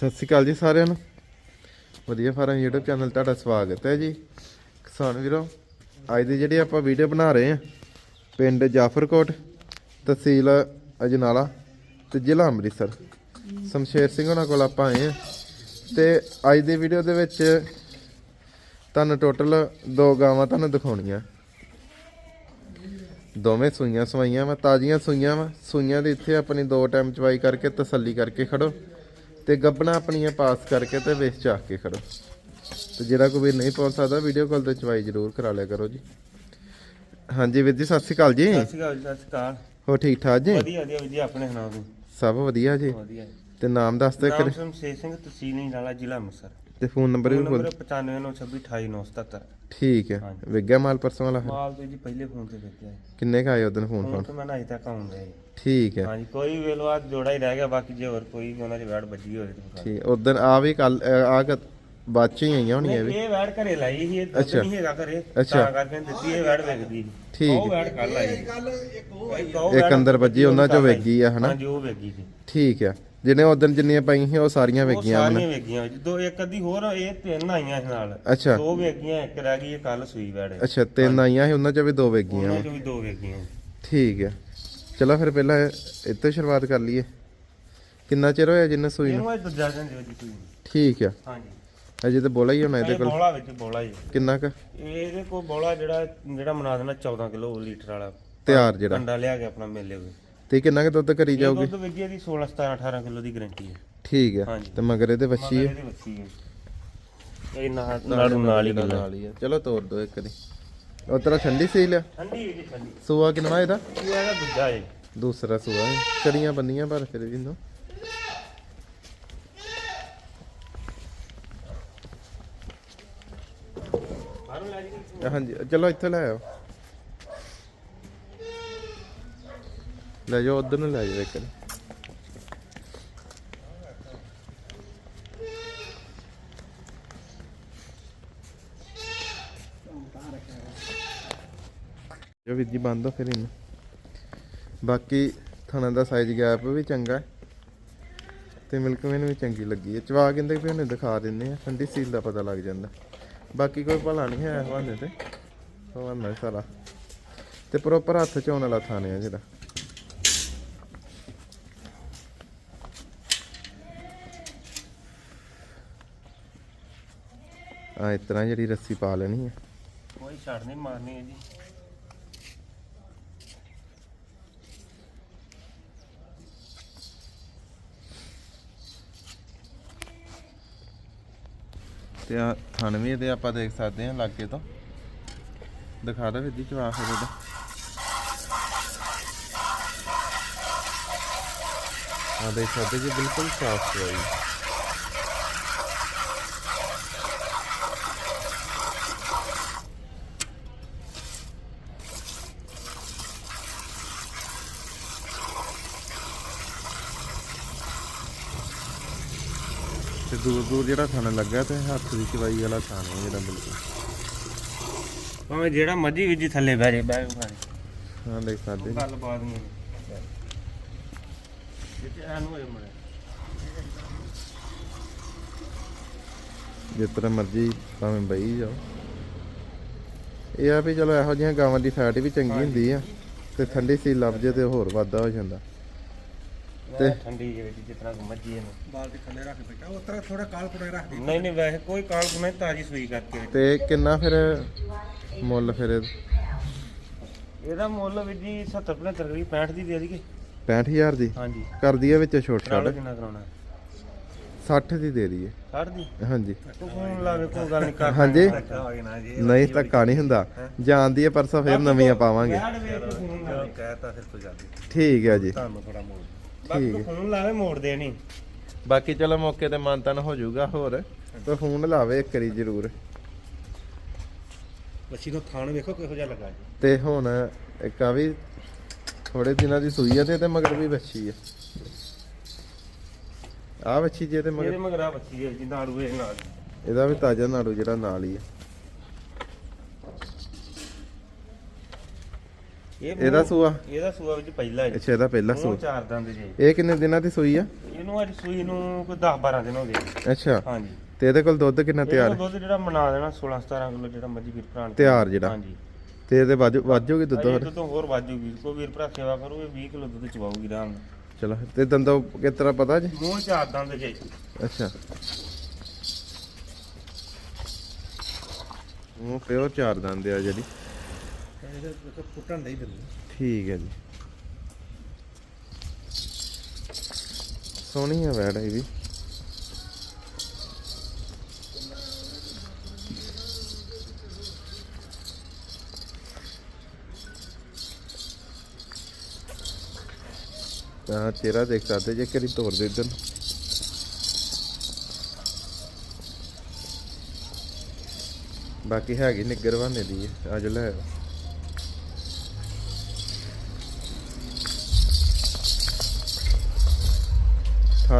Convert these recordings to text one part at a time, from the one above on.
ਸਤਿ ਸ਼੍ਰੀ ਅਕਾਲ ਜੀ ਸਾਰਿਆਂ ਨੂੰ। ਵਧੀਆ ਫਾਰਮ YouTube ਚੈਨਲ ਤੁਹਾਡਾ ਸਵਾਗਤ ਹੈ ਜੀ। ਕਿਸਾਨ ਵੀਰੋ, ਅੱਜ ਦੀ ਜਿਹੜੀ ਆਪਾਂ ਵੀਡੀਓ ਬਣਾ ਰਹੇ ਹਾਂ, ਪਿੰਡ ਜਾਫਰਕੋਟ, ਤਹਿਸੀਲ ਅਜਨਾਲਾ ਤੇ ਜ਼ਿਲ੍ਹਾ ਅੰਮ੍ਰਿਤਸਰ। ਸ਼ਮਸ਼ੇਰ ਸਿੰਘ ਉਹਨਾਂ ਕੋਲ ਆਪਾਂ ਆਏ ਹਾਂ ਤੇ ਅੱਜ ਦੀ ਵੀਡੀਓ ਦੇ ਵਿੱਚ ਤੁਹਾਨੂੰ ਟੋਟਲ ਦੋ ਗਾਵਾਂ ਤੁਹਾਨੂੰ ਦਿਖਾਉਣੀਆਂ। ਦੋਵੇਂ ਸੂਈਆਂ ਸਵਾਈਆਂ ਵਾ, ਤਾਜ਼ੀਆਂ ਸੂਈਆਂ ਵਾ। ਸੂਈਆਂ ਦੇ ਇੱਥੇ ਆਪਣੀ ਦੋ ਟਾਈਮ ਚਵਾਈ ਕਰਕੇ ਤਸੱਲੀ ਕਰਕੇ ਖੜੋ। ਤੇ ਗੱਬਣਾ ਆਪਣੀਆਂ ਪਾਸ ਕਰਕੇ ਤੇ ਵੇਚ ਚਾਹ ਕੇ ਖੜੋ। ਤੇ ਜਿਹੜਾ ਕੋਈ ਨਹੀਂ ਪਹੁੰਚ ਸਕਦਾ ਵੀਡੀਓ ਕਾਲ ਤੇ ਚਵਾਈ ਜ਼ਰੂਰ ਕਰਾ ਲਿਆ ਕਰੋ ਜੀ। ਹਾਂਜੀ ਵੀਰ ਜੀ ਸਤਿ ਸ਼੍ਰੀ ਅਕਾਲ ਜੀ। ਸਤਿ ਸ਼੍ਰੀ ਅਕਾਲ ਜੀ, ਸਤਿ ਸ਼੍ਰੀ ਅਕਾਲ। ਹੋ ਠੀਕ ਠਾਕ ਜੀ? ਵਧੀਆ ਵਧੀਆ ਜੀ ਆਪਣੇ ਸੁਣਾਓ ਤੁਸੀਂ? ਸਭ ਵਧੀਆ ਜੀ। ਵਧੀਆ। ਜੀ ਤੇ ਨਾਮ ਦੱਸ ਦਿਓ ਨਾਮ ਕਰੇ ਸ਼ਮਸ਼ੇਰ ਸਿੰਘ ਤਹਿਸੀਲ ਨੀਲਾਲਾ ਜ਼ਿਲ੍ਹਾ ਅੰਮ੍ਰਿਤਸਰ। ਤੇ ਫੋਨ ਨੰਬਰ ਵੀ ਬੋਲ ਨੰਬਰ 9596289977 ਠੀਕ ਹੈ। ਵਿਗਿਆ ਮਾਲ ਪਰਸੋਂ ਵਾਲਾ? ਮਾਲ ਤੇ ਜੀ ਪਹਿਲੇ ਫੋਨ ਤੇ ਵੇਚਿਆ ਕਿੰਨੇ ਕਾ ਆਏ ਉਦੋਂ ਫੋਨ ਫੋਨ ਤਾਂ ਮੈਂ ਨਾ ਅਜੇ ਤੱਕ ਆਉਂਦਾ ਜੀ। ਠੀਕ ਹੈ। ਹਾਂਜੀ ਕੋਈ ਵੇਲੋ ਆ ਜੋੜਾ ਹੀ ਰਹਿ ਗਿਆ ਬਾਕੀ ਜੇ ਹੋਰ ਕੋਈ ਵੀ ਉਹਨਾਂ ਦੇ ਵੈੜ ਵੱਜੀ ਹੋਵੇ ਤੇ ਵਿਖਾ ਠੀਕ ਉਦੋਂ ਆ ਵੀ ਕੱਲ ਆ ਕ ਬਾਅਦ ਚ ਹੀ ਆਈਆਂ ਹੋਣੀਆਂ ਇਹ ਵੀ। ਇਹ ਵੈੜ ਘਰੇ ਲਾਈ ਸੀ ਇਹ ਦੁੱਧ ਅੱਛਾ। ਨਹੀਂ ਹੈਗਾ ਘਰੇ। ਅੱਛਾ। ਤਾਂ ਕਰਕੇ ਦਿੱਤੀ ਇਹ ਵੈੜ ਵੇਚਦੀ ਸੀ ਠੀਕ। ਉਹ ਵੈੜ ਕੱਲ ਆਈ ਇੱਕ ਉਹ ਇੱਕ ਵੈੜ ਅੰਦਰ ਵੱਜੀ, ਉਹਨਾਂ ਚੋਂ। ਵੇਗੀ ਆ, ਹਨਾ? ਹਾਂਜੀ ਉਹ ਵੇਗੀ ਸੀ। ਠੀਕ ਹੈ। ਜਿਹਨੇ ਉਦੋਂ ਜਿੰਨੀਆਂ ਪਾਈਆਂ ਸੀ ਉਹ ਸਾਰੀਆਂ ਉਹ ਵਿਕੀਆਂ ਸਾਰੀਆਂ ਮਨ ਵੇਗੀਆਂ ਜਦੋਂ ਇੱਕ ਅੱਧੀ ਹੋਰ ਇਹ ਤਿੰਨ ਆਈਆਂ ਇਸ ਨਾਲ। ਅੱਛਾ। ਦੋ ਵੇਗੀਆਂ ਇੱਕ ਰਹਿ ਗਈ ਇਹ ਕੱਲ ਸੂਈ ਵੈੜ। ਅੱਛਾ ਤਿੰਨ ਆਈਆਂ ਸੀ ਉਹਨਾਂ ਚੋਂ ਵੀ ਦੋ ਵਿਕੀਆਂ ਉਹਨਾਂ ਵਾਂ। ਚੋਂ ਵੀ ਦੋ ਵੇਗੀਆਂ ਠੀਕ ਹੈ। ਚਲੋ ਫਿਰ ਪਹਿਲਾਂ ਇੱਥੇ ਸ਼ੁਰੂਆਤ ਕਰ ਲਈਏ। ਕਿੰਨਾ ਚਿਰ ਹੋਇਆ ਜਿੰਨੇ ਸੂਈ ਨੂੰ? ਇਹਨੂੰ ਅੱਜ ਦੂਜਾ ਦਿਨ ਦਿਓ ਜੀ ਤੁਸੀਂ ਠੀਕ ਹੈ ਹਾਂਜੀ। ਅਜੇ ਤਾਂ ਬੋਲਾ ਹੀ ਹੋਣਾ ਇਹਦੇ ਇਹ ਕੋਲ। ਬੋਲਾ ਵਿੱਚ ਬੋਲਾ ਜੀ ਕਿੰਨਾ ਕ? ਇਹਦੇ ਕੋਲ ਬੋਲਾ ਜਿਹੜਾ ਜਿਹੜਾ ਬਣਾ ਦੇਣਾ 14 ਕਿਲੋ ਲੀਟਰ ਵਾਲਾ। ਤਿਆਰ ਜਿਹੜਾ। ਕੰਡਾ ਲਿਆ ਕੇ ਆਪਣਾ ਮੇਲੇ ਵਿੱਚ ਤੇ ਕਿੰਨਾ ਕ ਦੁੱਧ ਕਰੀ ਇਹ ਜਾਊਗੀ? ਦੁੱਧ ਵੇਗੀ ਦੀ 16 17 18 ਕਿਲੋ ਦੀ ਗਾਰੰਟੀ ਹੈ। ਠੀਕ ਹਾਂਜੀ। ਤੇ ਮਗਰ ਇਹਦੇ ਵੱਛੀ ਮਗਰ ਇਹਦੀ ਵੱਛੀ ਹੈ ਇਹ ਨਾਲ ਨਾੜੂ ਨਾਲ ਹੀ ਨਾਲ ਹੀ ਹੈ ਚਲੋ ਤੋੜ ਦੋ ਇੱਕ ਦੀ ਉਹ ਤੇਰਾ ਠੰਡੀ ਸੀ ਲਿਆ ਠੰਡੀ ਹੈ ਜੀ ਠੰਡੀ। ਸੂਆ ਕਿੰਨਾ ਇਹਦਾ? ਇਹ ਹੈਗਾ ਦੂਜਾ ਹੈ ਦੂਸਰਾ ਸੂਆ ਹੈ ਚੜੀਆਂ ਬੰਨੀਆਂ ਪਰ ਫਿਰ ਵੀ ਨੋ ਬਾਹਰੋਂ ਲੈ ਜੀ। ਹਾਂਜੀ ਚਲੋ ਇੱਥੇ ਲੈ ਆਓ। ਲੈ ਜਾਓ ਉਧਰ ਨੂੰ ਲੈ ਜਾਓ ਇੱਕ ਜੋ ਵੀ ਜੀ ਬੰਦ ਹੋ, ਫਿਰ ਇਹਨੂੰ। ਬਾਕੀ ਥਣਾ ਦਾ ਸਾਈਜ਼ ਗੈਪ ਵੀ ਚੰਗਾ ਤੇ ਮਿਲਕ ਮੈਨੂੰ ਵੀ ਚੰਗੀ ਲੱਗੀ ਹੈ। ਚਵਾ ਕਹਿੰਦੇ ਵੀ ਉਹਨੇ ਦਿਖਾ ਦਿੰਦੇ ਆ ਠੰਡੀ ਸੀਲ ਦਾ ਪਤਾ ਲੱਗ ਜਾਂਦਾ। ਬਾਕੀ ਕੋਈ ਭਲਾ ਨਹੀਂ ਹੈ ਹਵਾਨੇ ਤੇ। ਹਵਾਨਾ ਸਾਰਾ। ਤੇ ਪ੍ਰੋਪਰ ਹੱਥ ਚ ਆਉਣ ਵਾਲਾ ਥਾਣੇ ਆ ਜਿਹੜਾ। ਆ ਇਸ ਤਰ੍ਹਾਂ ਜਿਹੜੀ ਰੱਸੀ ਪਾ ਲੈਣੀ ਹੈ। ਕੋਈ ਛੱਡ ਨਹੀਂ, ਮਾਰਨੀ ਹੈ ਜੀ। ਤੇ ਆ ਥਣ ਵੀ ਇਹਦੇ ਆਪਾਂ ਦੇਖ ਸਕਦੇ ਹਾਂ ਲਾਗੇ ਤੋਂ। ਦਿਖਾ ਦੇ ਵਿੱਦੀ ਚਵਾ ਫਿਰ ਇਹਦਾ। ਆ ਦੇਖ ਸਕਦੇ ਜੀ, ਬਿਲਕੁਲ ਸਾਫ਼ ਸਫ਼ਾਈ ਤੇ ਦੂਰ ਦੂਰ ਜਿਹੜਾ ਥਣ ਲੱਗਾ ਤੇ ਹੱਥ ਦੀ ਚਵਾਈ ਵਾਲਾ ਥਣ ਹੈ ਜਿਹੜਾ ਬਿਲਕੁਲ। ਭਾਵੇਂ ਜਿਹੜਾ ਮਰਜ਼ੀ ਵੀ ਜੀ ਥੱਲੇ ਬਹਿ ਜੇ ਬਹਿ ਹਾਂ ਦੇਖ ਸਕਦੇ ਜੀ। ਗੱਲ ਬਾਤ ਨਹੀਂ ਜਿੱਤੇ ਐਨੂੰ ਹੋਏ ਮੜੇ ਜਿਸ ਤਰ੍ਹਾਂ ਮਰਜ਼ੀ ਭਾਵੇਂ ਬਈ ਜਾਓ। ਇਹ ਆ ਵੀ ਚਲੋ ਇਹੋ ਜਿਹੀਆਂ ਗਾਵਾਂ ਦੀ ਫੈਟ ਵੀ ਚੰਗੀ ਹੁੰਦੀ ਆ ਤੇ ਠੰਡੀ ਸੀ ਲੱਭ ਜੇ ਤੇ ਹੋਰ ਵਾਧਾ ਹੋ ਜਾਂਦਾ। ਤੇ ਠੰਡੀ ਜਿਹੀ ਤਰ੍ਹਾਂ ਕੋ ਮੱਜੀ ਇਹਨੂੰ। ਬਾਲ ਦੇ ਥੱਲੇ ਰੱਖ ਬੈਠਾ ਉਸ ਤਰ੍ਹਾਂ ਥੋੜਾ ਕਾਲ ਪੁੜੇ ਰੱਖ ਦੇ ਨਹੀਂ ਨਹੀਂ ਵੈਸੇ ਕੋਈ ਕਾਲ ਨਹੀਂ ਤਾਜੀ ਸੂਈ ਕਰਕੇ ਤੇ ਕਿੰਨਾ ਫਿਰ ਮੁੱਲ ਫਿਰ ਇਹ? ਇਹਦਾ ਮੁੱਲ ਵੀ ਜੀ 70 75 ਕਰੀ 65 ਦੀ ਦੇ ਦਈਏ। 65000 ਦੀ? ਹਾਂਜੀ। ਕਰਦੀ ਆ ਵਿੱਚ ਛੋਟ ਛਾਟ। ਕਿੰਨਾ ਕਰਾਉਣਾ? 60 ਦੀ ਦੇ ਦਈਏ। 60 ਦੀ? ਹਾਂਜੀ। ਤੂੰ ਫੋਨ ਲਾਵੇ ਕੋਈ ਗੱਲ ਨਹੀਂ ਕਰ ਹਾਂਜੀ। ਹੋਗੇ ਨਾ ਜੀ ਨਹੀਂ ਧੱਕਾ ਨਹੀਂ ਹੁੰਦਾ। ਜਾਣਦੀ ਹੈ ਪਰਸੋਂ ਫਿਰ ਨਵੀਆਂ ਪਾਵਾਂਗੇ। ਬੈਠ ਵੇਖ ਕੇ ਫੋਨ ਲਾ ਕਹਿਤਾ ਫਿਰ ਕੋਈ ਗੱਲ ਨਹੀਂ। ਠੀਕ ਹੈ ਜੀ। ਤੁਹਾਨੂੰ ਥੋੜਾ ਮੋੜ। ਬਾਕੀ ਤੂੰ ਫੋਨ ਲਾਵੇ ਮੋੜ ਦੇ ਨਹੀਂ। ਬਾਕੀ ਚਲੋ ਮੌਕੇ ਤੇ ਮਾਨਤਨ ਹੋ ਜਾਊਗਾ ਹੋਰ। ਤੇ ਫੋਨ ਲਾਵੇ ਇੱਕ ਵਾਰੀ ਜ਼ਰੂਰ। ਬੱਚੀ ਨੂੰ ਥਾਣ ਵੇਖੋ ਕਿਹੋ ਜਿਹਾ ਲੱਗਾ ਜੀ। ਤੇ ਹੁਣ ਇੱਕ ਆ ਵੀ ਥੋੜੇ ਦਿਨਾਂ ਦੀ ਸੂਈ ਆ ਤੇ ਇਹਦੇ ਮਗਰ ਵੀ ਬੱਚੀ ਆ। ਆ ਬੱਚੀ ਜੇ ਤੇ ਮਗਰ। ਮਗਰਾ ਬੱਚੀ ਹੈ ਜੀ ਨਾੜੂ ਇਹ ਨਾਲ। ਇਹਦਾ ਵੀ ਤਾਜ਼ਾ ਨਾੜੂ ਜਿਹੜਾ ਨਾਲ ਹੀ ਆ। ਇਹਦਾ ਸੂਆ? ਇਹਦਾ ਸੂਆ ਵਿੱਚ ਪਹਿਲਾ ਹੈ ਅੱਛਾ ਇਹਦਾ ਪਹਿਲਾ ਸੂਆ। ਚਾਰ ਦੰਦ ਜੇ। ਇਹ ਕਿੰਨੇ ਦਿਨਾਂ ਦੀ ਸੂਈ ਆ? ਇਹਨੂੰ ਅੱਜ ਸੂਈ ਨੂੰ ਕੋਈ 10 12 ਦਿਨ ਹੋ ਗਏ। ਅੱਛਾ। ਹਾਂਜੀ। ਤੇ ਇਹਦੇ ਕੋਲ ਦੁੱਧ ਕਿੰਨਾ ਤਿਆਰ? ਦੁੱਧ ਜਿਹੜਾ ਬਣਾ ਦੇਣਾ 16 17 ਕਿਲੋ ਜਿਹੜਾ ਮਰਜ਼ੀ ਵੀਰ ਭਰਾ ਨੇ। ਤਿਆਰ ਜਿਹੜਾ। ਹਾਂਜੀ। ਤੇ ਇਹਦੇ ਵਾਜੂ ਵਾਜੂਗੀ ਦੁੱਧ ਹੋਰ? ਦੁੱਧ ਹੋਰ ਵਾਜੂਗੀ ਕੋਈ ਵੀਰ ਭਰਾ ਸੇਵਾ ਕਰੂਗੇ 20 ਕਿਲੋ ਦੁੱਧ ਚਵਾਉਗੀ ਆਰਾਮ ਨਾਲ। ਚਲੋ ਤੇ ਦੰਦੋਂ ਕਿਸ ਤਰ੍ਹਾਂ ਪਤਾ ਜੀ? ਮੂੰਹ ਚਾਰ ਦੰਦ ਜੇ। ਅੱਛਾ। ਉਹ ਪਿਓ ਚਾਰ ਦੰਦ ਆ ਜਿਹੜੀ। ਇਹਦੇ ਵਿੱਚ ਫੁੱਟਣ ਠੀਕ ਹੈ ਜੀ। ਸੋਹਣੀ ਆ ਵੈੜ ਇਹ ਵੀ। ਤਾਂ ਚਿਹਰਾ ਦੇਖ ਸਕਦੇ ਜੇ ਕਰੀ ਤੋੜ ਦੇ ਇਧਰ ਬਾਕੀ ਹੈਗੀ ਨਿੱਗਰ ਬਹਾਨੇ ਦੀ ਹੈ ਅੱਜ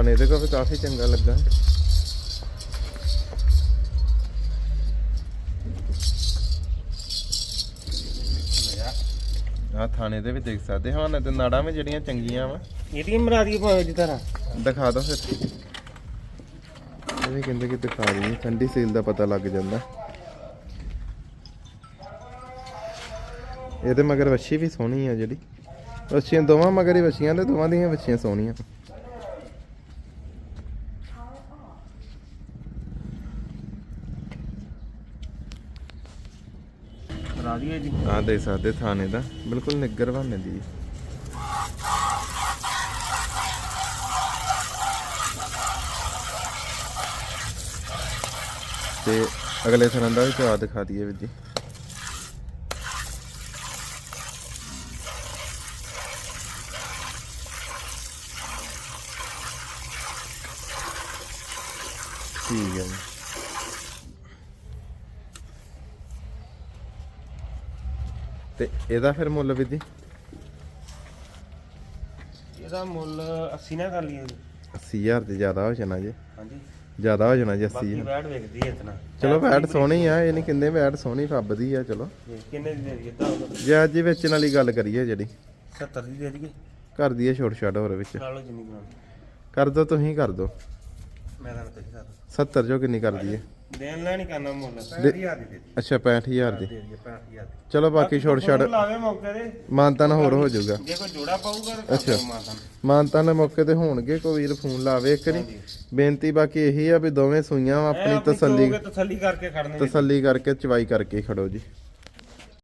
ਲੈ ਆਓ। ਥਾਣੇ ਤੇ ਕਾਫੀ ਚੰਗਾ ਲੱਗਾ। ਆ ਥਾਣੇ ਤੇ ਵੀ ਦੇਖ ਸਕਦੇ ਹਾਂ ਨਾ ਤੇ ਨਾੜਾਂ ਵੀ ਜਿਹੜੀਆਂ ਚੰਗੀਆਂ ਵਾ। ਇਹਦੀ ਮਰਾ ਦੀ ਭਾਵੇਂ ਜਿ ਤਰ੍ਹਾਂ। ਦਿਖਾ ਦੋ ਫਿਰ। ਇਹ ਵੀ ਕਹਿੰਦੇ ਕਿ ਦਿਖਾ ਦਈਏ ਠੰਡੀ ਸੀਲ ਦਾ ਪਤਾ ਲੱਗ ਜਾਂਦਾ। ਇਹਦੇ ਮਗਰ ਵੱਛੀ ਵੀ ਸੋਹਣੀ ਆ ਜਿਹੜੀ। ਵੱਛੀਆਂ ਦੋਵਾਂ ਮਗਰ ਹੀ ਵੱਛੀਆਂ ਤੇ ਦੋਵਾਂ ਦੀਆਂ ਵੱਛੀਆਂ ਸੋਹਣੀਆਂ। ਮਰਾ ਦੀ ਜੀ। ਆ ਦੇਖ ਸਕਦੇ ਥਾਣੇ ਦਾ, ਬਿਲਕੁਲ ਨਿੱਗਰ ਬਹਾਨੇ ਦੀ ਤੇ ਅਗਲੇ ਥਰਾਂ ਦਾ ਵੀ ਚਵਾ ਦਿਖਾ ਦਈਏ ਵੀਰ ਜੀ। ਠੀਕ ਹੈ ਜੀ। ਤੇ ਇਹਦਾ ਫਿਰ ਮੁੱਲ ਵੀਰ ਜੀ? ਇਹਦਾ ਮੁੱਲ 80 ਨਾ ਕਰ ਲਈਏ ਜੀ। 80000 ਤੇ ਜ਼ਿਆਦਾ ਹੋ ਜਾਣਾ ਜੀ। ਹਾਂਜੀ। ਜ਼ਿਆਦਾ ਹੋ ਜਾਣਾ ਜੀ ਬਾਕੀ 80000 ਵੈਟ ਵੇਖਦੀ ਹੈ ਇਤਨਾ। ਚਲੋ ਵੈਟ ਸੋਹਣੀ ਆ ਇਹ ਨਹੀਂ ਕਹਿੰਦੇ ਵੈਟ ਸੋਹਣੀ ਫੱਬਦੀ ਆ ਚਲੋ। ਕਿੰਨੇ ਦੀ ਦੇ ਦਈਏ ਤਾਂ? ਜੇ ਅੱਜ ਹੀ ਵੇਚਣ ਵਾਲੀ ਗੱਲ ਕਰੀਏ ਜਿਹੜੀ। 70 ਦੀ ਦੇ ਦਈਏ। ਕਰ ਦਈਏ ਛੋਟ ਛਾਟ ਹੋਰ ਵਿੱਚ। ਕਰਾ ਲਓ ਜਿੰਨੀ ਬਣਾਉਣੀ। ਕਰ ਦੋ ਤੁਸੀਂ ਕਰ ਦੋ। ਮੈਂ ਤਾਂ ਨਹੀਂ ਕਰਦਾ 70 ਜੋ ਕਿੰਨੀ ਕਰ ਦਈਏ? ਦੇਣ ਲੈਣ ਹੀ ਕਰਨਾ ਮੁੱਲ। 60000 ਦੀ ਦੇ ਦੀ ਅੱਛਾ 65000 ਦੀ। ਦੇ ਦਈਏ 65000 ਦੀ। ਚਲੋ ਬਾਕੀ ਛੋਟ ਛਾਟ ਲਾਵੇ ਮੌਕੇ ਤੇ। ਮਾਨਤਾਨ ਹੋਰ ਹੋ ਜਾਊਗਾ। ਜੇ ਕੋਈ ਜੋੜਾ ਪਾਊਗਾ ਤਾਂ ਅੱਛਾ। ਕਰ ਮਾਤਾ ਮਾਨਤਾਨ ਮੌਕੇ ਤੇ ਹੋਣਗੇ ਕੋਈ ਵੀਰ ਫੋਨ ਲਾਵੇ ਇੱਕ ਨਹੀਂ ਬੇਨਤੀ ਬਾਕੀ ਇਹੀ ਆ ਵੀ ਦੋਵੇਂ ਸੂਈਆਂ ਆਪਣੀ ਤਸੱਲੀ ਤਸੱਲੀ ਕਰਕੇ ਖੜਨੇ ਤਸੱਲੀ ਕਰਕੇ ਚਵਾਈ ਕਰਕੇ ਖੜੋ ਜੀ।